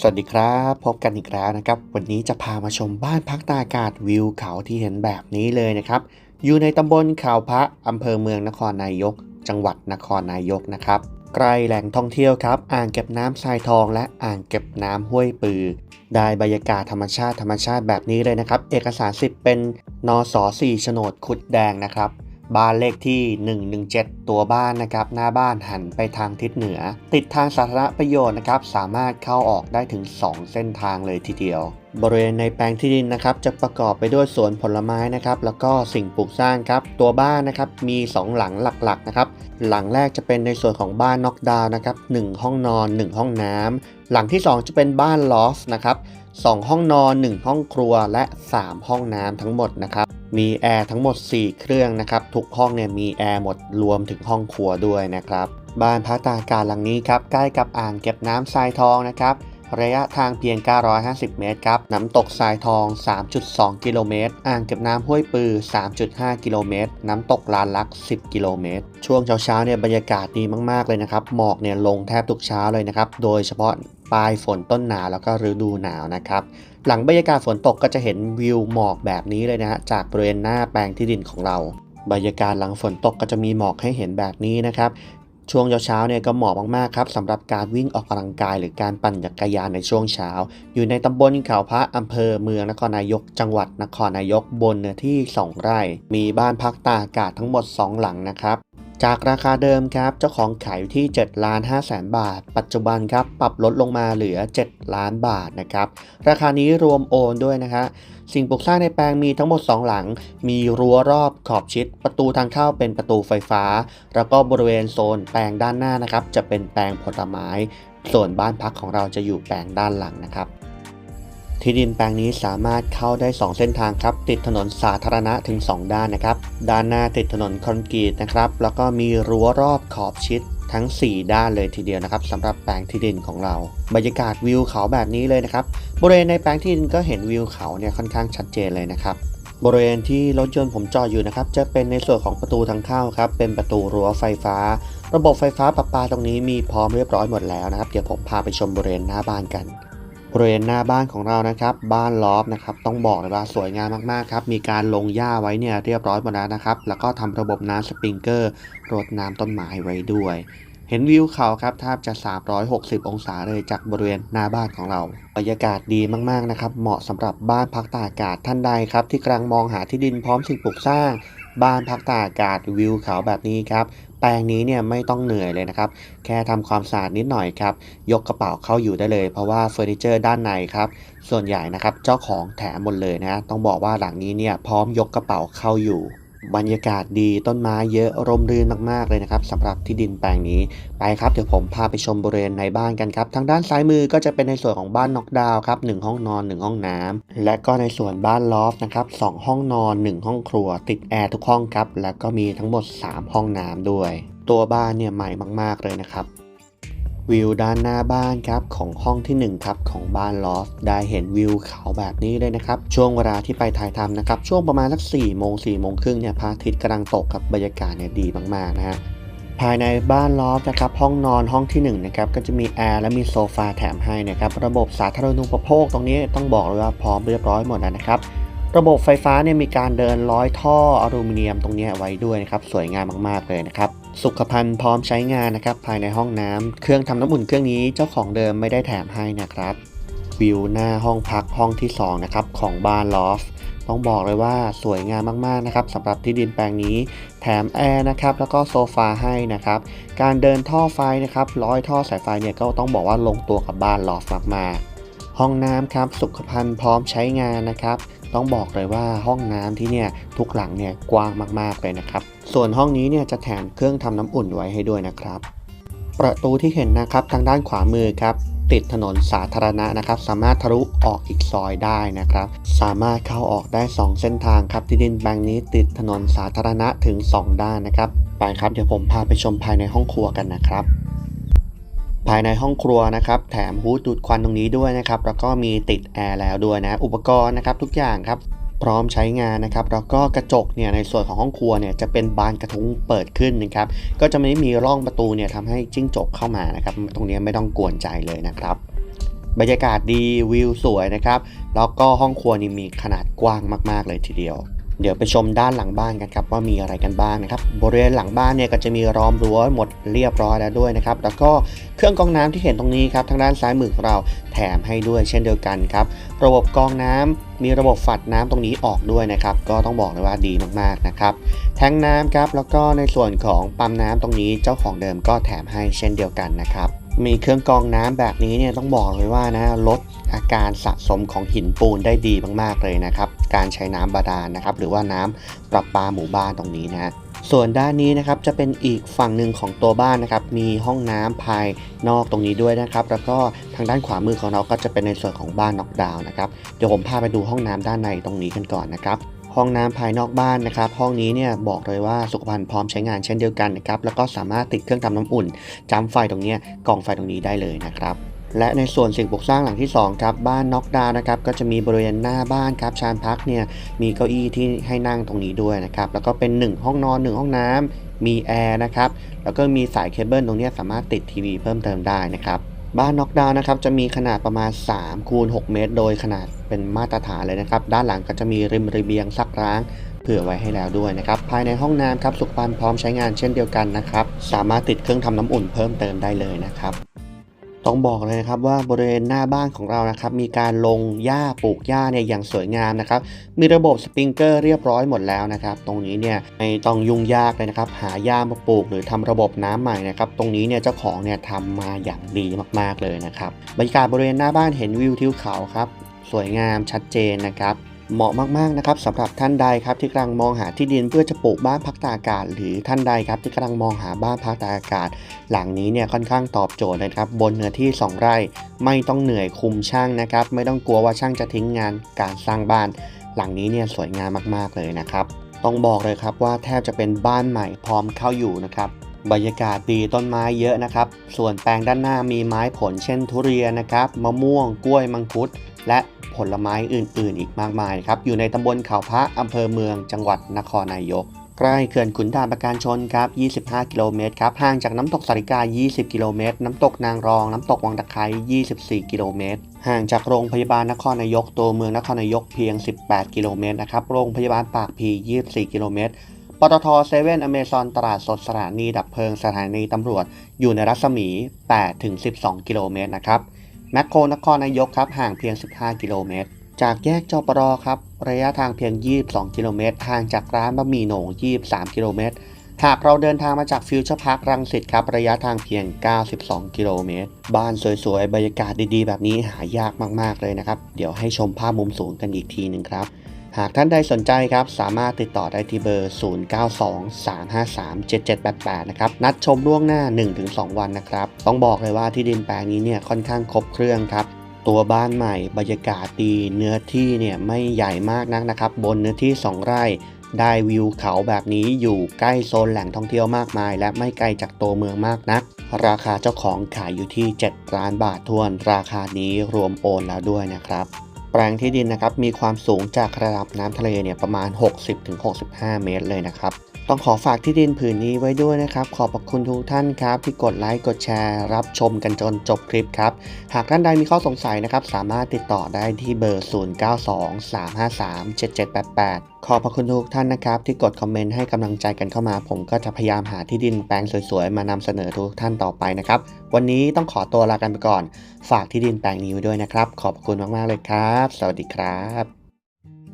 สวัสดีครับ พบกันอีกแล้วนะครับ วันนี้จะพามาชมบ้านพักตากอากาศวิวเขาที่เห็นแบบนี้เลยนะครับ อยู่ในตำบลเขาวพระอำเภอเมืองนครนายก จังหวัดนครนายกนะครับใกล้แหล่งท่องเที่ยวครับ อ่างเก็บน้ำทรายทองและอ่างเก็บน้ำห้วยปือ ได้บรรยากาศธรรมชาติธรรมชาติแบบนี้เลยนะครับ เอกสารสิทธิ์เป็นนส4โฉนดขุดแดงนะครับ บ้านเลขที่ 117 ตัวบ้านนะครับหน้าบ้านหันไปทางทิศเหนือ ติดทางสาธารณประโยชน์นะครับสามารถเข้าออกได้ถึง 2 เส้นทางเลยทีเดียว บริเวณในแปลงที่ดินนะครับจะประกอบไปด้วยสวนผลไม้นะครับแล้วก็สิ่งปลูกสร้างครับตัวบ้านนะครับมี 2 หลังหลักๆนะครับหลังแรกจะเป็นในส่วนของบ้านน็อกดาวนะครับ1ห้องนอน 1 ห้องน้ำหลังที่ 2 จะเป็นบ้านลอฟนะครับ2ห้องนอน 1 ห้องครัวและ 3 ห้องน้ำทั้งหมดนะครับ มีแอร์ทั้งหมด 4 เครื่องนะครับ ทุกห้องเนี่ยมีแอร์หมดรวมถึงห้องครัวด้วยนะครับ บ้านพักตากากาศหลังนี้ครับใกล้กับอ่างเก็บน้ำทรายทองนะครับระยะทางเพียง 950 เมตรครับ น้ำตกทรายทอง 3.2 กิโลเมตร อ่างเก็บน้ำห้วยปือ 3.5 กิโลเมตร น้ำตกลานลัก 10 กิโลเมตร ช่วงเช้าๆ เนี่ยบรรยากาศดีมากๆ เลยนะครับ หมอกเนี่ยลงแทบทุกเช้าเลยนะครับ โดยเฉพาะปลายฝนต้นหนาวแล้วก็ฤดูหนาวนะครับ หลังบรรยากาศฝนตกก็จะเห็นวิวหมอกแบบนี้เลยนะฮะจากบริเวณหน้าแปลงที่ดินของเรา บรรยากาศหลังฝนตกก็จะมีหมอกให้เห็นแบบนี้นะครับช่วงเช้าๆเนี่ยก็เหมาะมากๆครับสำหรับการวิ่งออกกำลังกาย หรือการปั่นจักรยานในช่วงเช้า อยู่ในตำบลเขาพระอำเภอเมืองนครนายก จังหวัดนครนายกบนเนื้อที่ 2 ไร่ มีบ้านพักตากอากาศทั้งหมด 2 หลังนะครับ จากราคาเดิมครับ เจ้าของขายอยู่ที่7ล้าน5แสนบาท ปัจจุบันครับ ปรับลดลงมาเหลือ 7 ล้านบาทนะครับ ราคานี้รวมโอนด้วยนะคะสิ่งปลูกสร้างในแปลงมีทั้งหมด 2 หลัง มีรั้วรอบขอบชิด ประตูทางเข้าเป็นประตูไฟฟ้า แล้วก็บริเวณโซนแปลงด้านหน้านะครับ จะเป็นแปลงผลไม้ ส่วนบ้านพักของเราจะอยู่แปลงด้านหลังนะครับ ที่ดินแปลงนี้สามารถเข้าได้ 2 เส้นทางครับ ติดถนนสาธารณะถึง 2 ด้านนะครับ ด้านหน้าติดถนนคอนกรีตนะครับ แล้วก็มีรั้วรอบขอบชิดทั้ง 4 ด้านเลยทีเดียวนะครับสำหรับแปลงที่ดินของเรา บรรยากาศวิวเขาแบบนี้เลยนะครับ บริเวณในแปลงที่ดินก็เห็นวิวเขาเนี่ยค่อนข้างชัดเจนเลยนะครับ บริเวณที่รถยนต์ผมจอดอยู่นะครับ จะเป็นในส่วนของประตูทางเข้าครับ เป็นประตูรั้วไฟฟ้า ระบบไฟฟ้าประปาตรงนี้มีพร้อมเรียบร้อยหมดแล้วนะครับ เดี๋ยวผมพาไปชมบริเวณหน้าบ้านกัน บริเวณหน้าบ้านของเรานะครับ บ้านลอฟนะครับต้องบอกเลยว่าสวยงามมากๆครับมีการลงหญ้าไว้เนี่ยเรียบร้อยหมดแล้วนะครับ แล้วก็ทำระบบน้ำสปริงเกอร์รดน้ำต้นไม้ไว้ด้วย เห็นวิวเขาครับแทบจะ 360 องศาเลยจากบริเวณหน้าบ้านของเราบรรยากาศดีมากๆนะครับ เหมาะสำหรับบ้านพักตากอากาศท่านใดครับ ที่กำลังมองหาที่ดินพร้อมสิ่งปลูกสร้าง บ้านพักตากอากาศวิวเขาแบบนี้ครับ ปลงนี้เนี่ยไม่ต้องเหนื่อยเลยนะครับ แค่ทำความสะอาดนิดหน่อยครับ ยกกระเป๋าเข้าอยู่ได้เลย เพราะว่าเฟอร์นิเจอร์ด้านในครับ ส่วนใหญ่นะครับเจ้าของแถมหมดเลยนะ ต้องบอกว่าหลังนี้เนี่ยพร้อมยกกระเป๋าเข้าอยู่ บรรยากาศดีต้นไม้เยอะร่มรื่นมากๆเลยนะครับสำหรับที่ดินแปลงนี้ไปครับเดี๋ยวผมพาไปชมบริเวณในบ้านกันครับทางด้านซ้ายมือก็จะเป็นในส่วนของบ้านน็อกดาวครับหนึ่งห้องนอนหนึ่งห้องน้ำและก็ในส่วนบ้านลอฟนะครับสองห้องนอนหนึ่งห้องครัว ติดแอร์ทุกห้องครับและก็มีทั้งหมด 3 ห้องน้ำด้วย ตัวบ้านเนี่ยใหม่มาก ๆเลยนะครับ วิวด้านหน้าบ้านครับของห้องที่1ครับของบ้านลอฟได้เห็นวิวเขาแบบนี้เลยนะครับ ช่วงเวลาที่ไปถ่ายทำนะครับ ช่วงประมาณสัก4ี่โมงสี่โมงครึ่งเนี่ยพระอาทิตย์กำลังตกครับบรรยากาศเนี่ยดีมากๆนะฮะภายในบ้านลอฟนะครับห้องนอนห้องที่1นะครับก็จะมีแอร์และมีโซฟาแถมให้นะครับระบบสาธารณูปโภคตรงนี้ต้องบอกเลยว่าพร้อมเรียบร้อยหมดแล้วนะครับระบบไฟฟ้าเนี่ยมีการเดินร้อยท่ออลูมิเนียมตรงนี้ไว้ด้วยนะครับสวยงามมากๆเลยนะครับ สุขภัณฑ์พร้อมใช้งานนะครับภายในห้องน้ำเครื่องทำน้ำอุ่นเครื่องนี้เจ้าของเดิมไม่ได้แถมให้นะครับวิวหน้าห้องพักห้องที่2นะครับของบ้านลอฟต้องบอกเลยว่าสวยงามมากๆนะครับสำหรับที่ดินแปลงนี้แถมแอร์นะครับแล้วก็โซฟาให้นะครับการเดินท่อไฟนะครับร้อยท่อสายไฟเนี่ยก็ต้องบอกว่าลงตัวกับบ้านลอฟมากๆห้องน้ำครับสุขภัณฑ์พร้อมใช้งานนะครับ ต้องบอกเลยว่าห้องน้ำที่เนี่ยทุกหลังเนี่ยกว้างมากๆเลยนะครับ ส่วนห้องนี้เนี่ยจะแถมเครื่องทำน้ำอุ่นไว้ให้ด้วยนะครับ ประตูที่เห็นนะครับทางด้านขวามือครับติดถนนสาธารณะนะครับ สามารถทะลุออกอีกซอยได้นะครับ สามารถเข้าออกได้ 2 เส้นทางครับที่ดินแปลงนี้ติดถนนสาธารณะถึง 2 ด้านนะครับไปครับเดี๋ยวผมพาไปชมภายในห้องครัวกันนะครับ ภายในห้องครัวนะครับ แถมฮูดดูดควันตรงนี้ด้วยนะครับ แล้วก็มีติดแอร์แล้วด้วยนะ อุปกรณ์นะครับทุกอย่างครับ พร้อมใช้งานนะครับ แล้วก็กระจกเนี่ยในส่วนของห้องครัวเนี่ยจะเป็นบานกระทุ้งเปิดขึ้นนะครับ ก็จะไม่มีร่องประตูเนี่ยทำให้จิ้งจกเข้ามานะครับ ตรงนี้ไม่ต้องกวนใจเลยนะครับบรรยากาศดีวิวสวยนะครับ แล้วก็ห้องครัวนี่มีขนาดกว้างมาก ๆ เลยทีเดียว เดี๋ยวไปชมด้านหลังบ้านกันครับว่ามีอะไรกันบ้างนะครับบริเวณหลังบ้านเนี่ยก็จะมีล้อมรั้วหมดเรียบร้อยแล้วด้วยนะครับแล้วก็เครื่องกรองน้ำที่เห็นตรงนี้ครับทางด้านซ้ายมือของเราแถมให้ด้วยเช่นเดียวกันครับระบบกรองน้ำมีระบบฝัดน้ำตรงนี้ออกด้วยนะครับก็ต้องบอกเลยว่าดีมากๆนะครับแทงน้ำครับแล้วก็ในส่วนของปั๊มน้ำตรงนี้เจ้าของเดิมก็แถมให้เช่นเดียวกันนะครับ มีเครื่องกรองน้ำแบบนี้เนี่ยต้องบอกเลยว่านะลดอาการสะสมของหินปูนได้ดีมากๆเลยนะครับ การใช้น้ำบาดาลนะครับหรือว่าน้ำประปาหมู่บ้านตรงนี้นะส่วนด้านนี้นะครับจะเป็นอีกฝั่งหนึ่งของตัวบ้านนะครับ มีห้องน้ำภายนอกตรงนี้ด้วยนะครับ แล้วก็ทางด้านขวามือของเราก็จะเป็นในส่วนของบ้านน็อกดาวน์นะครับเดี๋ยวผมพาไปดูห้องน้ำด้านในตรงนี้กันก่อนนะครับ ห้องน้ำภายนอกบ้านนะครับ ห้องนี้เนี่ยบอกเลยว่าสุขภัณฑ์พร้อมใช้งานเช่นเดียวกันนะครับ แล้วก็สามารถติดเครื่องทำน้ำอุ่นจำไฟตรงนี้กล่องไฟตรงนี้ได้เลยนะครับและในส่วนสิ่งปลูกสร้างหลังที่2ครับบ้านน็อกดาวนะครับก็จะมีบริเวณหน้าบ้านครับชานพักเนี่ยมีเก้าอี้ที่ให้นั่งตรงนี้ด้วยนะครับแล้วก็เป็น 1 ห้องนอน 1 ห้องน้ำมีแอร์นะครับแล้วก็มีสายเคเบิลตรงนี้สามารถติดทีวีเพิ่มเติมได้นะครับ บ้านน็อกดาวน์นะครับจะมีขนาดประมาณ3คูณ6เมตร โดยขนาดเป็นมาตรฐานเลยนะครับ ด้านหลังก็จะมีริมระเบียงซักล้างเผื่อไว้ให้แล้วด้วยนะครับ ภายในห้องน้ำครับสุขภัณฑ์พร้อมใช้งานเช่นเดียวกันนะครับ สามารถติดเครื่องทำน้ำอุ่นเพิ่มเติมได้เลยนะครับ ต้องบอกเลยนะครับว่าบริเวณหน้าบ้านของเรานะครับมีการลงหญ้าปลูกหญ้าเนี่ยอย่างสวยงามนะครับมีระบบสปริงเกอร์เรียบร้อยหมดแล้วนะครับตรงนี้เนี่ยไม่ต้องยุ่งยากเลยนะครับหาหญ้ามาปลูกหรือทำระบบน้ำใหม่นะครับตรงนี้เนี่ยเจ้าของเนี่ยทำมาอย่างดีมากๆเลยนะครับบรรยากาศบริเวณหน้าบ้านเห็นวิวทิวเขาครับสวยงามชัดเจนนะครับ เหมาะมากๆนะครับสำหรับท่านใดครับที่กำลังมองหาที่ดินเพื่อจะปลูกบ้านพักตากอากาศ หรือท่านใดครับที่กำลังมองหาบ้านพักตากอากาศ หลังนี้เนี่ยค่อนข้างตอบโจทย์เลยครับบนเนื้อที่ 2 ไร่ ไม่ต้องเหนื่อยคุมช่างนะครับไม่ต้องกลัวว่าช่างจะทิ้งงานการสร้างบ้าน หลังนี้เนี่ยสวยงามมากๆเลยนะครับต้องบอกเลยครับว่าแทบจะเป็นบ้านใหม่พร้อมเข้าอยู่นะครับบรรยากาศดีต้นไม้เยอะนะครับ ส่วนแปลงด้านหน้ามีไม้ผลเช่นทุเรียนนะครับ มะม่วง กล้วย มังคุด และ ผลไม้อื่น ๆ อีกมากมายนะครับ อยู่ในตำบลเขาพระอำเภอเมืองจังหวัดนครนายก ใกล้เขื่อนขุนด่านประการชนครับ 25 กิโลเมตรครับ ห่างจากน้ำตกสาริกา 20 กิโลเมตร น้ำตกนางรอง น้ำตกวังตะไคร้24 กิโลเมตร ห่างจากโรงพยาบาลนครนายก ตัวเมืองนครนายกเพียง 18 กิโลเมตรนะครับ โรงพยาบาลปากพี 24 กิโลเมตรปตทเซเว่นอเมซอนตลาดสดสถานีดับเพลิงสถานีตำรวจ อยู่ในรัศมี 8-12 กิโลเมตรนะครับ แมคโครนครนายกครับห่างเพียง 15 กิโลเมตร จากแยกจปรครับระยะทางเพียง 22 กิโลเมตรห่างจากร้านบะหมี่โหน่ง 23 กิโลเมตรหากเราเดินทางมาจากฟิวเจอร์พาร์ครังสิตครับระยะทางเพียง 92 กิโลเมตร บ้านสวยๆ บรรยากาศดีๆ แบบนี้หายากมากๆเลยนะครับ เดี๋ยวให้ชมภาพมุมสูงกันอีกทีหนึ่งครับ หากท่านใดสนใจครับสามารถติดต่อได้ที่เบอร์ 0923537788 นะครับ นัดชมล่วงหน้า 1-2 วันนะครับ ต้องบอกเลยว่าที่ดินแปลงนี้เนี่ยค่อนข้างครบเครื่องครับตัวบ้านใหม่บรรยากาศดีเนื้อที่เนี่ยไม่ใหญ่มากนักนะครับ บนเนื้อที่ 2 ไร่ ได้วิวเขาแบบนี้อยู่ใกล้โซนแหล่งท่องเที่ยวมากมาย และไม่ไกลจากตัวเมืองมากนัก ราคาเจ้าของขายอยู่ที่ 7 ล้านบาททวน ราคานี้รวมโอนแล้วด้วยนะครับ แปลงที่ดินนะครับมีความสูงจากระดับน้ำทะเลเนี่ยประมาณ 60-65 เมตรเลยนะครับ ต้องขอฝากที่ดินผืนนี้ไว้ด้วยนะครับ ขอบพระคุณทุกท่านครับ ที่กดไลค์กดแชร์ รับชมกันจนจบคลิปครับ หากท่านใดมีข้อสงสัยนะครับ สามารถติดต่อได้ที่เบอร์ 0923537788 ขอบพระคุณทุกท่านนะครับ ที่กดคอมเมนต์ให้กำลังใจกันเข้ามา ผมก็จะพยายามหาที่ดินแปลงสวยๆ มานำเสนอทุกท่านต่อไปนะครับ วันนี้ต้องขอตัวลากันไปก่อน ฝากที่ดินแปลงนี้ไว้ด้วยนะครับ ขอบคุณมากๆเลยครับ สวัสดีครับ